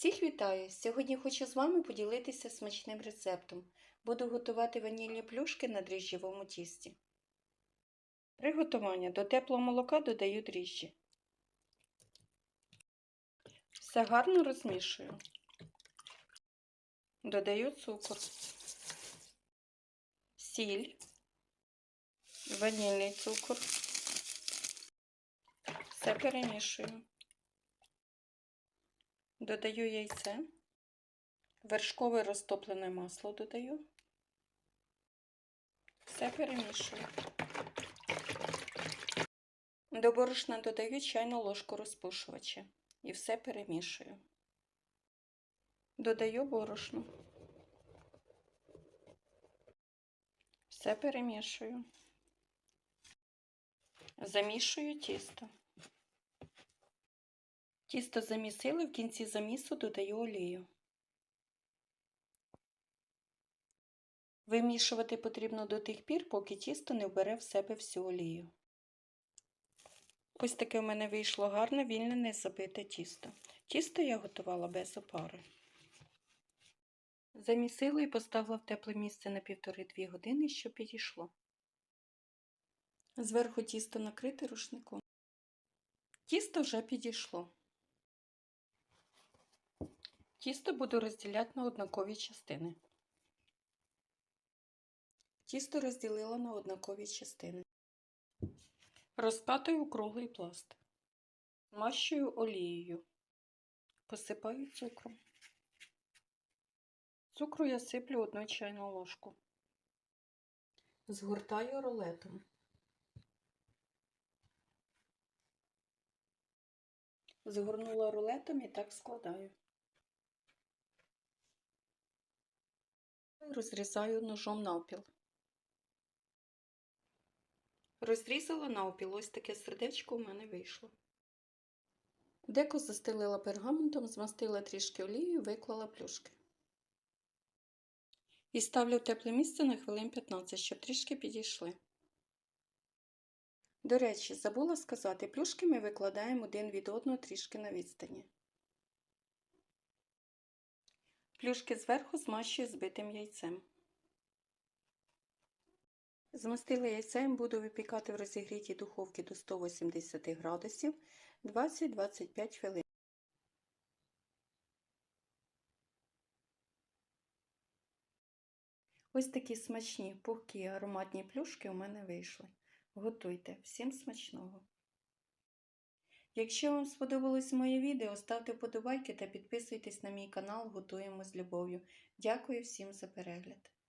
Всіх вітаю! Сьогодні хочу з вами поділитися смачним рецептом. Буду готувати ванільні плюшки на дріжджовому тісті. Приготування до теплого молока додаю дріжджі. Все гарно розмішую. Додаю цукор, сіль, ванільний цукор. Все перемішую. Додаю яйце, вершкове розтоплене масло додаю. Все перемішую. До борошна додаю чайну ложку розпушувача і все перемішую. Додаю борошно. Все перемішую. Замішую тісто. Тісто замісили, в кінці замісу додаю олію. Вимішувати потрібно до тих пір, поки тісто не вбере в себе всю олію. Ось таке в мене вийшло гарне, вільне, не тісто. Тісто я готувала без опари. Замісила і поставила в тепле місце на 1,5-2 години, щоб підійшло. Зверху тісто накрите рушником. Тісто вже підійшло. Тісто буду розділяти на однакові частини. Тісто розділила на однакові частини. Розкатую круглий пласт. Змащую олією. Посипаю цукром. Цукру я сиплю одну чайну ложку. Згортаю рулетом. Згорнула рулетом і так складаю. Розрізаю ножом навпіл. Розрізала навпіл, ось таке сердечко у мене вийшло. Деко застелила пергаментом, змастила трішки олією, виклала плюшки. І ставлю в тепле місце на хвилин 15, щоб трішки підійшли. До речі, забула сказати, плюшки ми викладаємо один від одного трішки на відстані. Плюшки зверху змащую збитим яйцем. Змастила яйцем, буду випікати в розігрітій духовці до 180 градусів 20-25 хвилин. Ось такі смачні, пухкі ароматні плюшки у мене вийшли. Готуйте, всім смачного! Якщо вам сподобалось моє відео, ставте вподобайки та підписуйтесь на мій канал Готуємо з любов'ю. Дякую всім за перегляд!